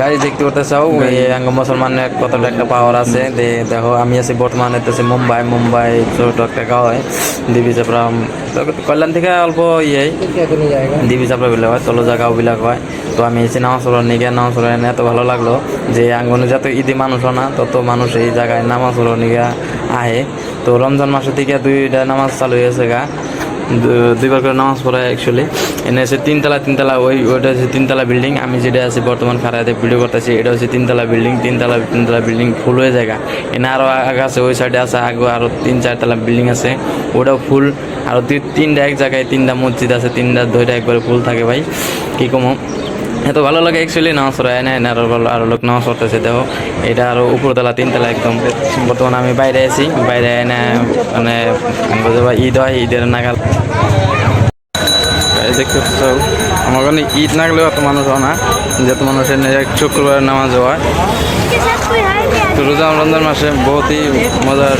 গাড়ি দেখতে করতে চাও এই মুসলমানের কতটা একটা পাওয়ার আছে দেখো আমি আছি বর্তমানে মুম্বাই মুম্বাই ছোট একটা গাঁও হয় দিবি চাপড়া কল্যাণ থেকে অল্প ইয়ে দিবি চাপড়া বিলাক হয় তলো জায়গাও বিলাক হয় তো আমি এসে নামাজ পড়ার নিগে নামাজ পড়ার এনে এত ভালো লাগল যে আঙ্গনে যত ঈদি মানুষও না তত মানুষ এই জায়গায় নামাজ পড়ার নিগে আহে। তো রমজান মাসের থেকে দুইটা নামাজ চালু হয়েছে গা দুইবার করে নামাজ পড়ায় অ্যাকচুয়ালি এনে আছে তিনতলা তিনতলা ওই ওইটা হচ্ছে তিনতলা বিল্ডিং আমি যেটা আছি বর্তমান খারাতে ভিডিও করতেছি, এটা হচ্ছে তিনতলা বিল্ডিং তিনতলা তিনতলা বিল্ডিং ফুল হয়ে জায়গা। এনে আরও আগে আছে, ওই সাইডে আছে আগে আরও তিন চারতলা বিল্ডিং আছে। ওটাও ফুল আরও তিনটা এক জায়গায় তিনটা মসজিদ আছে, তিনটা, দুইটা একবারে ফুল থাকে ভাই। কী কমো? এত ভালো লাগে অ্যাকচুয়ালি নামাজ পড়া এনে এনে আরও ভালো, আরও লোক নামাজ পড়তেছে দেখো। এটা আরও উপরতলা, তিনতলা একদম। বর্তমানে আমি বাইরে আছি, বাইরে এনে মানে ঈদ হয়, ঈদের নাগাল। দেখতে আমার ওখানে ঈদ না গেলেও এত মানুষ হয় না, যত মানুষ এনে এক শুক্রবার নামাজ হয়। তো রোজা, রমজান মাসে বহুতই মজার